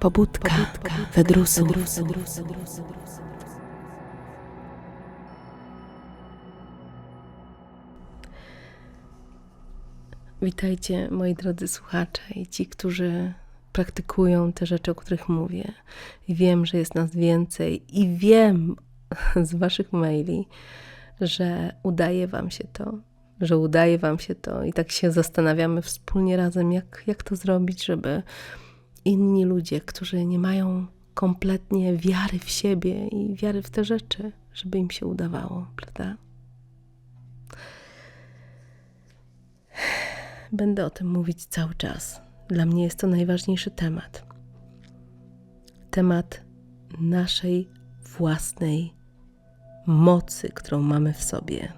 Pobudka, Fedrusu. Witajcie, moi drodzy słuchacze i ci, którzy praktykują te rzeczy, o których mówię. I wiem, że jest nas więcej, i wiem z Waszych maili, że udaje Wam się to, że udaje Wam się to, i tak się zastanawiamy wspólnie razem, jak, jak to zrobić, żeby inni ludzie, którzy nie mają kompletnie wiary w siebie i wiary w te rzeczy, żeby im się udawało, prawda? Będę o tym mówić cały czas. Dla mnie jest to najważniejszy temat. Temat naszej własnej mocy, którą mamy w sobie.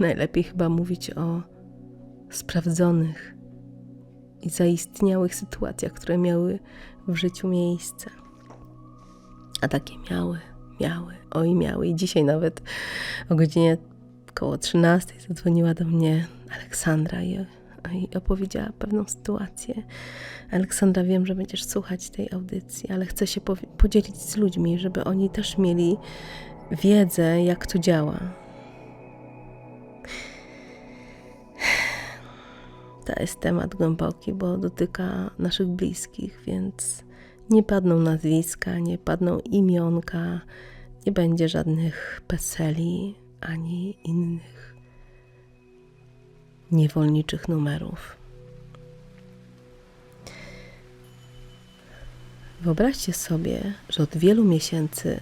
Najlepiej chyba mówić o sprawdzonych i zaistniałych sytuacjach, które miały w życiu miejsce. A takie miały, miały, oj miały. I dzisiaj nawet o godzinie około 13 zadzwoniła do mnie Aleksandra i, i opowiedziała pewną sytuację. Aleksandra, wiem, że będziesz słuchać tej audycji, ale chcę się podzielić z ludźmi, żeby oni też mieli wiedzę, jak to działa. To jest temat głęboki, bo dotyka naszych bliskich, więc nie padną nazwiska, nie padną imionka, nie będzie żadnych peseli ani innych niewolniczych numerów. Wyobraźcie sobie, że od wielu miesięcy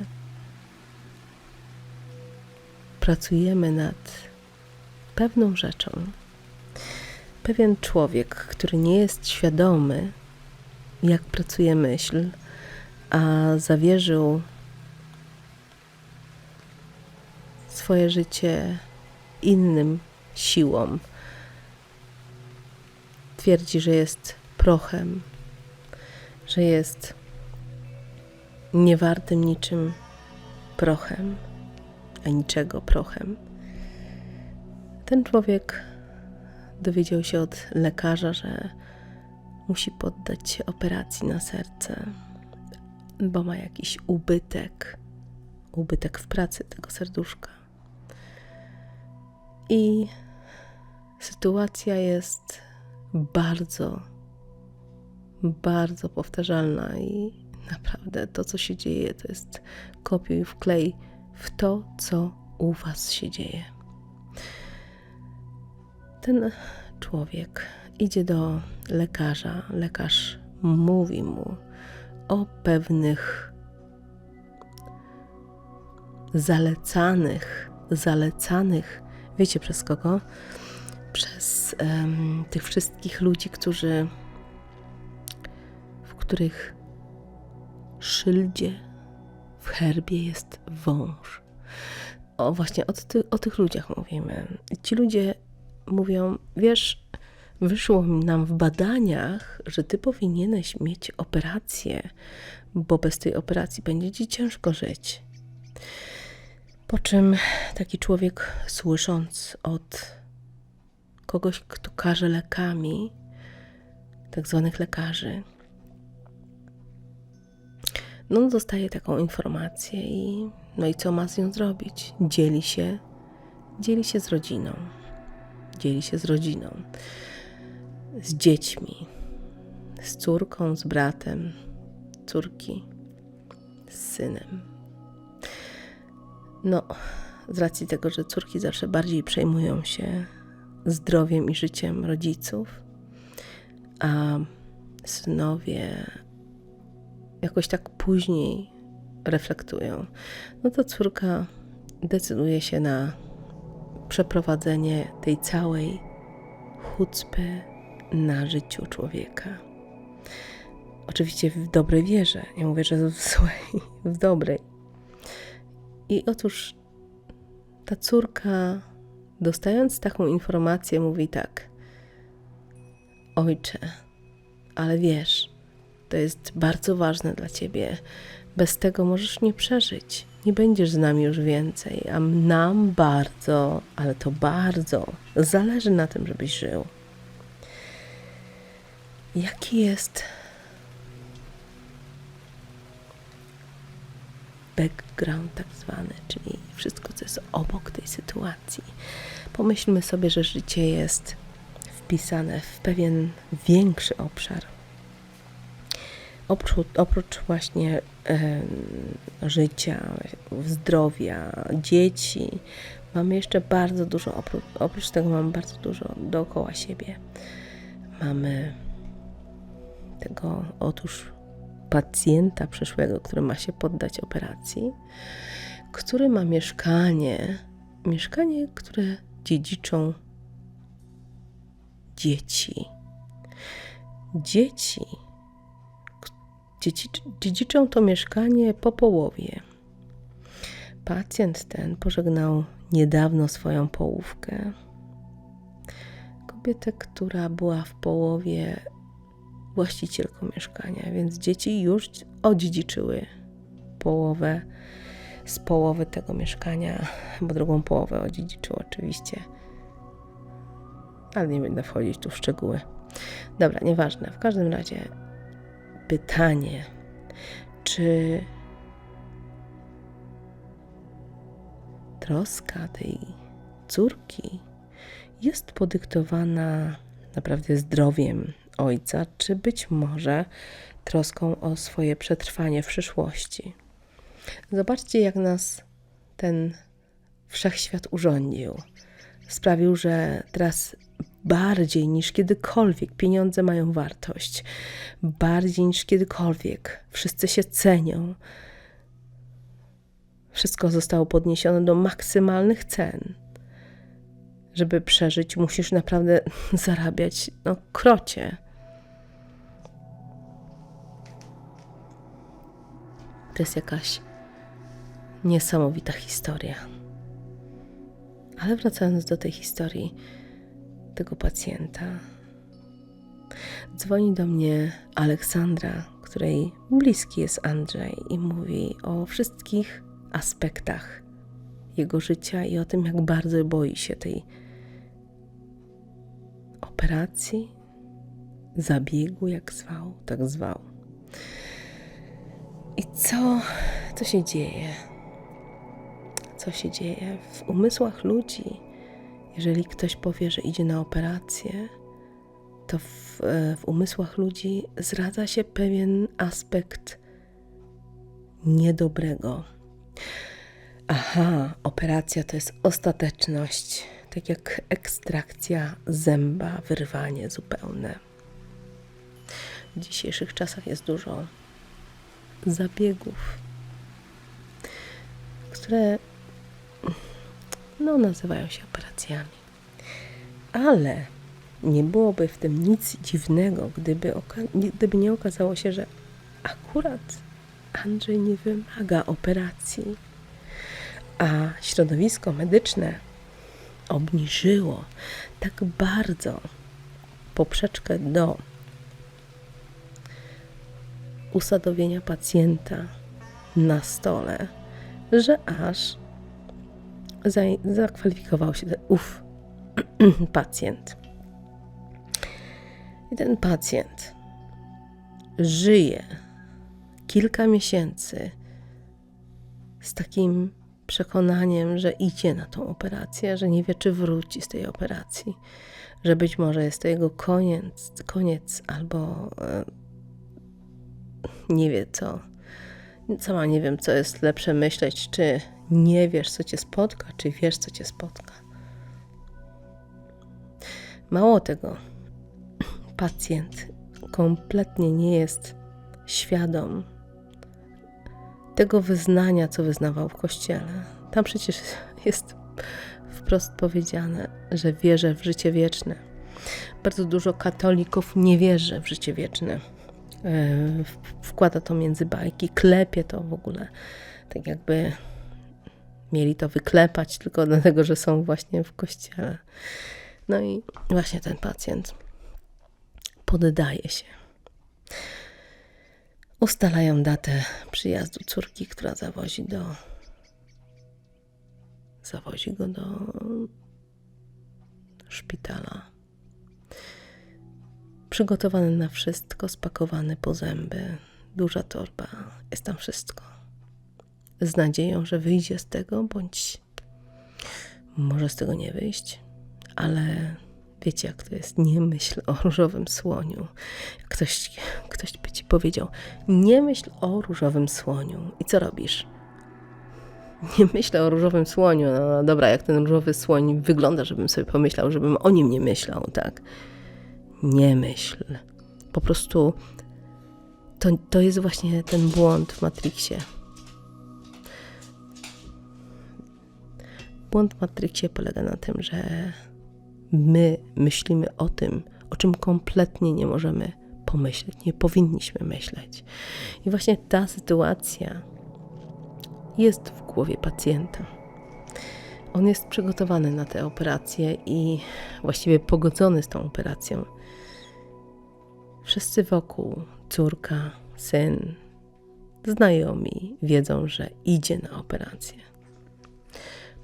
pracujemy nad pewną rzeczą. Pewien człowiek, który nie jest świadomy, jak pracuje myśl, a zawierzył swoje życie innym siłom. Twierdzi, że jest prochem, że jest niewartym niczym prochem, a niczego prochem. Ten człowiek dowiedział się od lekarza, że musi poddać się operacji na serce, bo ma jakiś ubytek, ubytek w pracy tego serduszka. I sytuacja jest bardzo, bardzo powtarzalna i naprawdę to, co się dzieje, to jest kopiuj wklej w to, co u Was się dzieje. Ten człowiek idzie do lekarza. Lekarz mówi mu o pewnych zalecanych, zalecanych, wiecie przez kogo? Przez em, tych wszystkich ludzi, którzy, w których szyldzie, w herbie jest wąż. O, właśnie o, ty, o tych ludziach mówimy. Ci ludzie mówią, wiesz, wyszło nam w badaniach, że ty powinieneś mieć operację, bo bez tej operacji będzie ci ciężko żyć. Po czym taki człowiek, słysząc od kogoś, kto każe lekami, tak zwanych lekarzy, no dostaje taką informację i no i co ma z nią zrobić? Dzieli się, dzieli się z rodziną dzieli się z rodziną, z dziećmi, z córką, z bratem, córki, z synem. No, z racji tego, że córki zawsze bardziej przejmują się zdrowiem i życiem rodziców, a synowie jakoś tak później reflektują, no to córka decyduje się na przeprowadzenie tej całej chucpy na życiu człowieka. Oczywiście w dobrej wierze. Nie mówię, że w złej, w dobrej. I otóż ta córka, dostając taką informację, mówi tak: Ojcze, ale wiesz, to jest bardzo ważne dla ciebie. Bez tego możesz nie przeżyć. Nie będziesz z nami już więcej, a nam bardzo, ale to bardzo zależy na tym, żebyś żył. Jaki jest background tak zwany, czyli wszystko, co jest obok tej sytuacji. Pomyślmy sobie, że życie jest wpisane w pewien większy obszar. Oprócz, oprócz właśnie e, życia, zdrowia, dzieci, mamy jeszcze bardzo dużo, oprócz, oprócz tego mamy bardzo dużo dookoła siebie. Mamy tego, otóż pacjenta przyszłego, który ma się poddać operacji, który ma mieszkanie, mieszkanie, które dziedziczą dzieci. Dzieci dziedziczą to mieszkanie po połowie. Pacjent ten pożegnał niedawno swoją połówkę. Kobietę, która była w połowie właścicielką mieszkania, więc dzieci już odziedziczyły połowę z połowy tego mieszkania, bo drugą połowę odziedziczył oczywiście. Ale nie będę wchodzić tu w szczegóły. Dobra, nieważne. W każdym razie pytanie, czy troska tej córki jest podyktowana naprawdę zdrowiem ojca, czy być może troską o swoje przetrwanie w przyszłości. Zobaczcie, jak nas ten wszechświat urządził. Sprawił, że teraz bardziej niż kiedykolwiek pieniądze mają wartość, bardziej niż kiedykolwiek wszyscy się cenią. Wszystko zostało podniesione do maksymalnych cen. Żeby przeżyć, musisz naprawdę zarabiać no, krocie. To jest jakaś niesamowita historia. Ale wracając do tej historii tego pacjenta, dzwoni do mnie Aleksandra, której bliski jest Andrzej, i mówi o wszystkich aspektach jego życia i o tym, jak bardzo boi się tej operacji, zabiegu, jak zwał, tak zwał. I co, co się dzieje? Co się dzieje w umysłach ludzi? Jeżeli ktoś powie, że idzie na operację, to w, e, w umysłach ludzi zradza się pewien aspekt niedobrego. Aha, operacja to jest ostateczność, tak jak ekstrakcja zęba, wyrwanie zupełne. W dzisiejszych czasach jest dużo zabiegów, które no, nazywają się operacjami. Ale nie byłoby w tym nic dziwnego, gdyby, gdyby nie okazało się, że akurat Andrzej nie wymaga operacji, a środowisko medyczne obniżyło tak bardzo poprzeczkę do usadowienia pacjenta na stole, że aż zakwalifikował się ów pacjent. I ten pacjent żyje kilka miesięcy z takim przekonaniem, że idzie na tą operację, że nie wie, czy wróci z tej operacji, że być może jest to jego koniec, koniec albo e, nie wie co. Sama nie wiem, co jest lepsze myśleć, czy nie wiesz, co cię spotka, czy wiesz, co cię spotka. Mało tego, pacjent kompletnie nie jest świadom tego wyznania, co wyznawał w kościele. Tam przecież jest wprost powiedziane, że wierzę w życie wieczne. Bardzo dużo katolików nie wierzy w życie wieczne. E, wkłada to między bajki, klepie to w ogóle. Tak jakby mieli to wyklepać tylko dlatego, że są właśnie w kościele. No i właśnie ten pacjent poddaje się. Ustalają datę przyjazdu córki, która zawozi do zawozi go do szpitala. Przygotowany na wszystko, spakowany po zęby, duża torba, jest tam wszystko. Z nadzieją, że wyjdzie z tego, bądź może z tego nie wyjść, ale wiecie, jak to jest. Nie myśl o różowym słoniu. Ktoś, ktoś by ci powiedział: Nie myśl o różowym słoniu. I co robisz? Nie myślę o różowym słoniu. No dobra, jak ten różowy słoń wygląda, żebym sobie pomyślał, żebym o nim nie myślał, tak? Nie myśl. Po prostu to, to jest właśnie ten błąd w Matrixie. Błąd w Matrixie polega na tym, że my myślimy o tym, o czym kompletnie nie możemy pomyśleć, nie powinniśmy myśleć. I właśnie ta sytuacja jest w głowie pacjenta. On jest przygotowany na tę operację i właściwie pogodzony z tą operacją. Wszyscy wokół, córka, syn, znajomi wiedzą, że idzie na operację.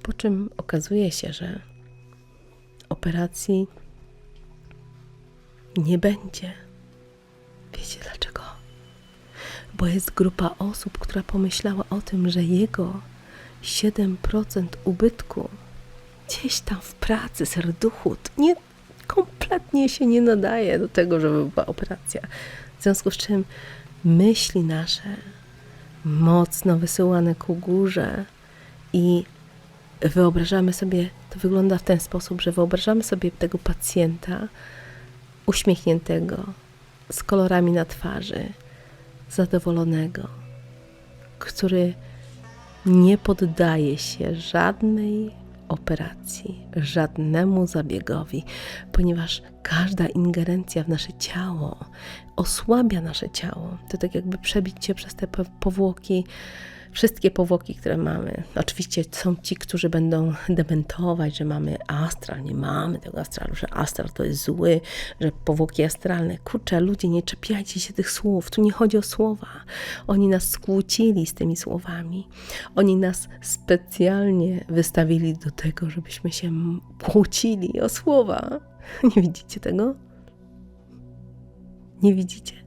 Po czym okazuje się, że operacji nie będzie. Wiecie dlaczego? Bo jest grupa osób, która pomyślała o tym, że jego 7% ubytku gdzieś tam w pracy, serduchu, nie, kompletnie się nie nadaje do tego, żeby była operacja. W związku z czym myśli nasze mocno wysyłane ku górze i wyobrażamy sobie, to wygląda w ten sposób, że wyobrażamy sobie tego pacjenta uśmiechniętego, z kolorami na twarzy, zadowolonego, który nie poddaje się żadnej operacji, żadnemu zabiegowi, ponieważ każda ingerencja w nasze ciało osłabia nasze ciało. To tak jakby przebić się przez te powłoki wszystkie powłoki, które mamy. Oczywiście są ci, którzy będą dementować, że mamy astral. Nie mamy tego astralu, że astral to jest zły, że powłoki astralne. Kurczę, ludzie, nie czepiajcie się tych słów. Tu nie chodzi o słowa. Oni nas skłócili z tymi słowami. Oni nas specjalnie wystawili do tego, żebyśmy się kłócili o słowa. Nie widzicie tego? Nie widzicie?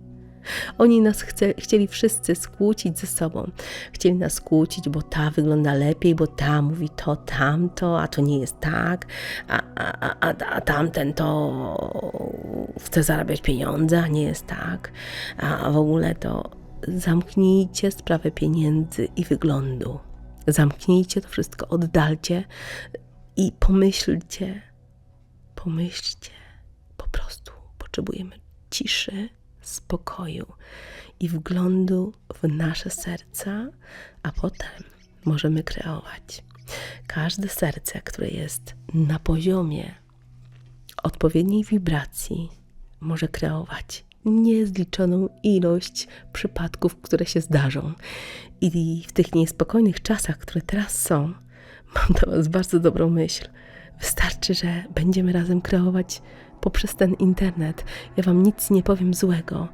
Oni nas chce, chcieli wszyscy skłócić ze sobą. Chcieli nas skłócić, bo ta wygląda lepiej, bo ta mówi to, tamto, a to nie jest tak, a, a, a, a tamten to chce zarabiać pieniądze, a nie jest tak. A w ogóle to zamknijcie sprawę pieniędzy i wyglądu. Zamknijcie to wszystko, oddalcie i pomyślcie, pomyślcie, po prostu potrzebujemy ciszy spokoju i wglądu w nasze serca, a potem możemy kreować. Każde serce, które jest na poziomie odpowiedniej wibracji, może kreować niezliczoną ilość przypadków, które się zdarzą. I w tych niespokojnych czasach, które teraz są, mam do Was bardzo dobrą myśl. Wystarczy, że będziemy razem kreować poprzez ten internet. Ja Wam nic nie powiem złego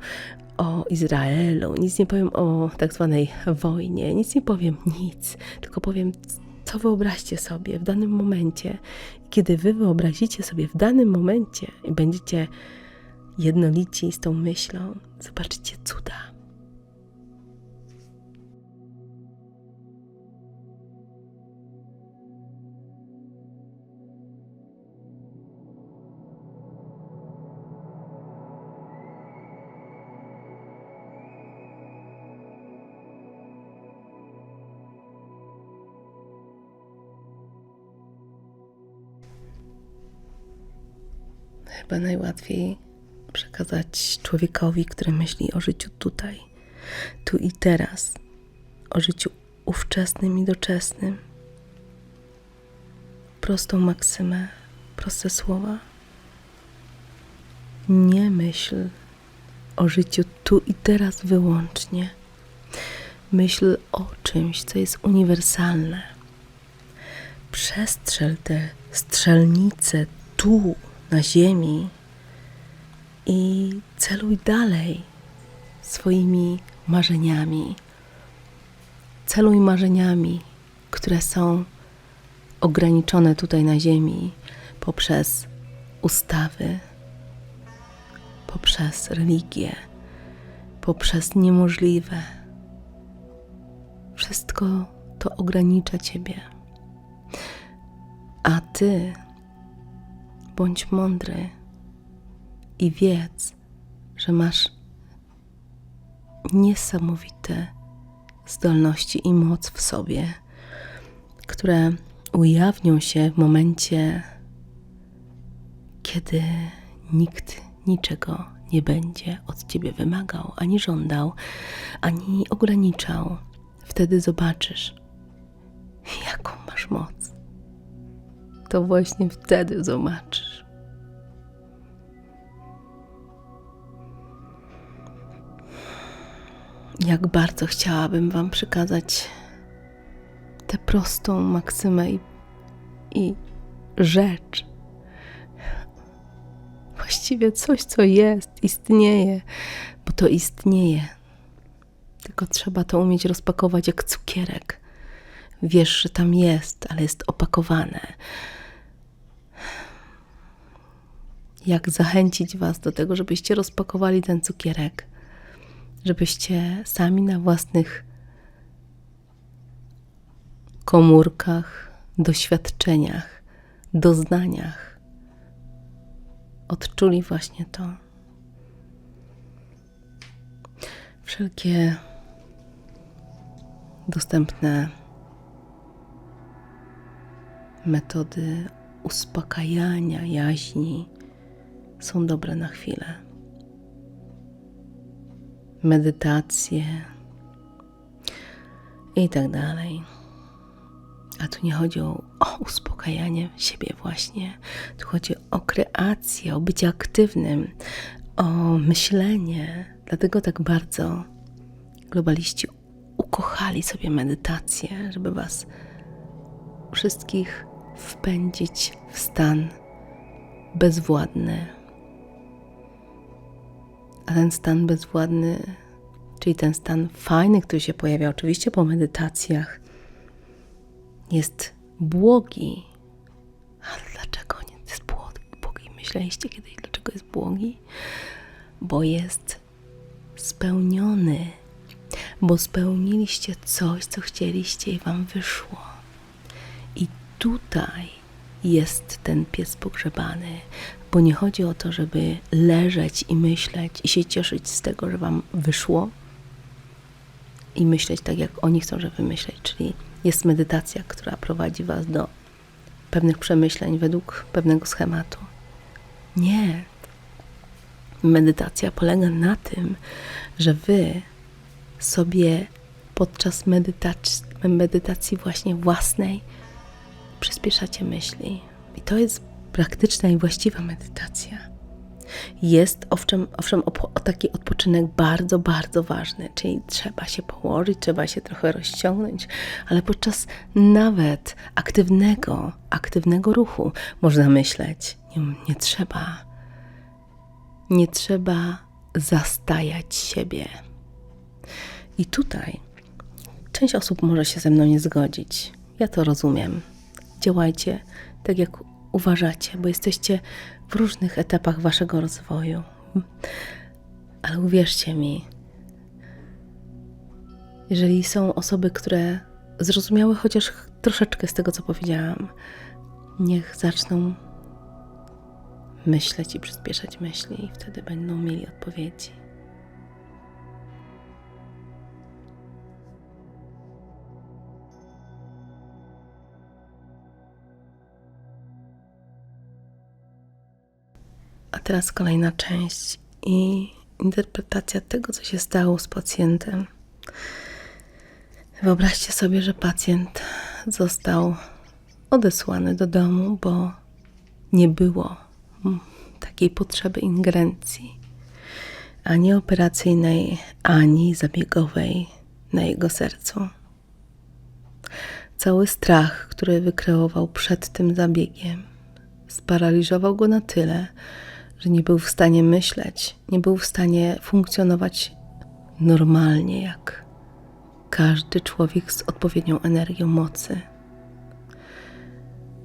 o Izraelu, nic nie powiem o tak zwanej wojnie, nic nie powiem, nic, tylko powiem, co wyobraźcie sobie w danym momencie. Kiedy Wy wyobrazicie sobie w danym momencie i będziecie jednolici z tą myślą, zobaczycie cuda. Chyba najłatwiej przekazać człowiekowi, który myśli o życiu tutaj, tu i teraz, o życiu ówczesnym i doczesnym. Prostą maksymę, proste słowa. Nie myśl o życiu tu i teraz wyłącznie. Myśl o czymś, co jest uniwersalne. Przestrzel te strzelnice tu na ziemi i celuj dalej swoimi marzeniami. Celuj marzeniami, które są ograniczone tutaj na Ziemi poprzez ustawy, poprzez religię, poprzez niemożliwe. Wszystko to ogranicza Ciebie. A Ty bądź mądry i wiedz, że masz niesamowite zdolności i moc w sobie, które ujawnią się w momencie, kiedy nikt niczego nie będzie od ciebie wymagał, ani żądał, ani ograniczał. Wtedy zobaczysz, jaką masz moc. To właśnie wtedy zobaczysz. Jak bardzo chciałabym Wam przekazać tę prostą maksymę i, i rzecz. Właściwie coś, co jest, istnieje, bo to istnieje. Tylko trzeba to umieć rozpakować jak cukierek. Wiesz, że tam jest, ale jest opakowane. Jak zachęcić Was do tego, żebyście rozpakowali ten cukierek, żebyście sami na własnych komórkach, doświadczeniach, doznaniach odczuli właśnie to. Wszelkie dostępne metody uspokajania jaźni są dobre na chwilę. Medytacje i tak dalej. A tu nie chodzi o, o, uspokajanie siebie właśnie. Tu chodzi o kreację, o bycie aktywnym, o myślenie. Dlatego tak bardzo globaliści ukochali sobie medytację, żeby was wszystkich wpędzić w stan bezwładny. A ten stan bezwładny, czyli ten stan fajny, który się pojawia oczywiście po medytacjach, jest błogi. Ale dlaczego nie jest błogi? Myśleliście kiedyś, dlaczego jest błogi? Bo jest spełniony, bo spełniliście coś, co chcieliście i wam wyszło. I tutaj jest ten pies pogrzebany, bo nie chodzi o to, żeby leżeć i myśleć i się cieszyć z tego, że wam wyszło i myśleć tak, jak oni chcą, żeby myśleć, czyli jest medytacja, która prowadzi Was do pewnych przemyśleń według pewnego schematu. Nie. Medytacja polega na tym, że Wy sobie podczas medytacji, medytacji właśnie własnej przyspieszacie myśli. I to jest praktyczna i właściwa medytacja jest owszem, owszem taki odpoczynek bardzo, bardzo ważny, czyli trzeba się położyć, trzeba się trochę rozciągnąć, ale podczas nawet aktywnego, aktywnego ruchu można myśleć, nie, nie trzeba, nie trzeba zastajać siebie. I tutaj część osób może się ze mną nie zgodzić. Ja to rozumiem. Działajcie tak, jak uważacie, bo jesteście w różnych etapach waszego rozwoju. Ale uwierzcie mi, jeżeli są osoby, które zrozumiały chociaż troszeczkę z tego, co powiedziałam, niech zaczną myśleć i przyspieszać myśli, i wtedy będą mieli odpowiedzi. Teraz kolejna część i interpretacja tego, co się stało z pacjentem. Wyobraźcie sobie, że pacjent został odesłany do domu, bo nie było takiej potrzeby ingerencji ani operacyjnej, ani zabiegowej na jego sercu. Cały strach, który wykreował przed tym zabiegiem, sparaliżował go na tyle, że nie był w stanie myśleć, nie był w stanie funkcjonować normalnie, jak każdy człowiek z odpowiednią energią mocy.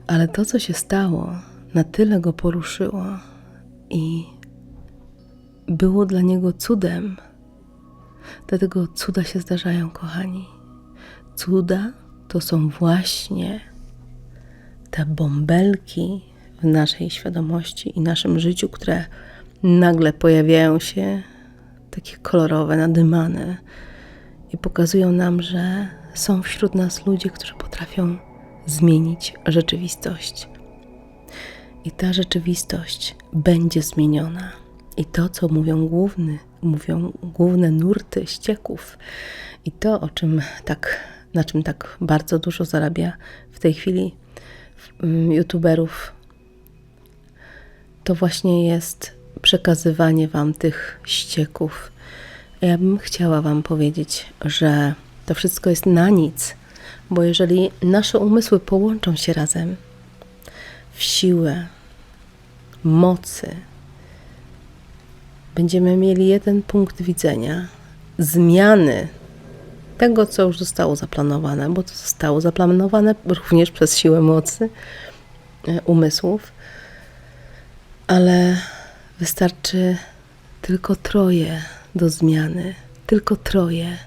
Ale to, co się stało, na tyle go poruszyło i było dla niego cudem. Dlatego cuda się zdarzają, kochani. Cuda to są właśnie te bąbelki w naszej świadomości i naszym życiu, które nagle pojawiają się takie kolorowe, nadymane i pokazują nam, że są wśród nas ludzie, którzy potrafią zmienić rzeczywistość. I ta rzeczywistość będzie zmieniona. I to, co mówią główny, mówią główne nurty ścieków, i to, o czym tak, na czym tak bardzo dużo zarabia w tej chwili mm, youtuberów, to właśnie jest przekazywanie Wam tych ścieków. Ja bym chciała Wam powiedzieć, że to wszystko jest na nic, bo jeżeli nasze umysły połączą się razem w siłę, mocy, będziemy mieli jeden punkt widzenia zmiany tego, co już zostało zaplanowane, bo to zostało zaplanowane również przez siłę mocy e, umysłów, ale wystarczy tylko troje do zmiany, tylko troje.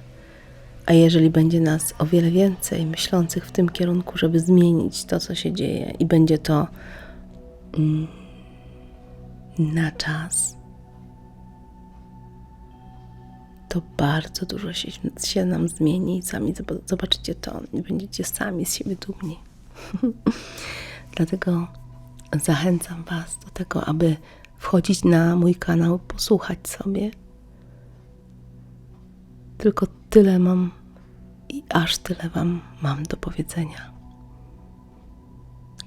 A jeżeli będzie nas o wiele więcej myślących w tym kierunku, żeby zmienić to, co się dzieje, i będzie to mm, na czas, to bardzo dużo się, się nam zmieni sami zobaczycie to i będziecie sami z siebie dumni. Dlatego zachęcam Was do tego, aby wchodzić na mój kanał, posłuchać sobie. Tylko tyle mam i aż tyle Wam mam do powiedzenia.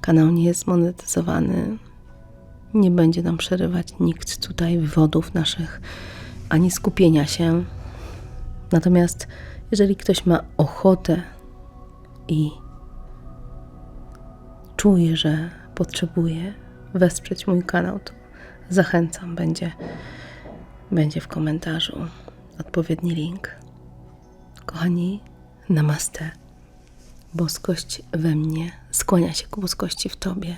Kanał nie jest monetyzowany. Nie będzie nam przerywać nikt tutaj wywodów naszych ani skupienia się. Natomiast jeżeli ktoś ma ochotę i czuje, że potrzebuje wesprzeć mój kanał, to zachęcam, będzie, będzie w komentarzu odpowiedni link. Kochani, namaste. Boskość we mnie skłania się ku boskości w Tobie.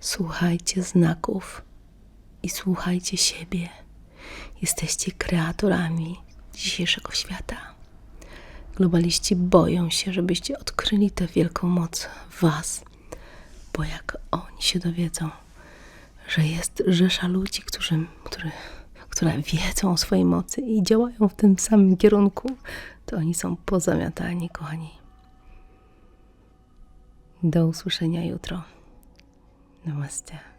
Słuchajcie znaków i słuchajcie siebie. Jesteście kreatorami dzisiejszego świata. Globaliści boją się, żebyście odkryli tę wielką moc Was, bo jak oni się dowiedzą, że jest rzesza ludzi, którzy, którzy, które wiedzą o swojej mocy i działają w tym samym kierunku, to oni są pozamiatani, kochani. Do usłyszenia jutro. Namaste.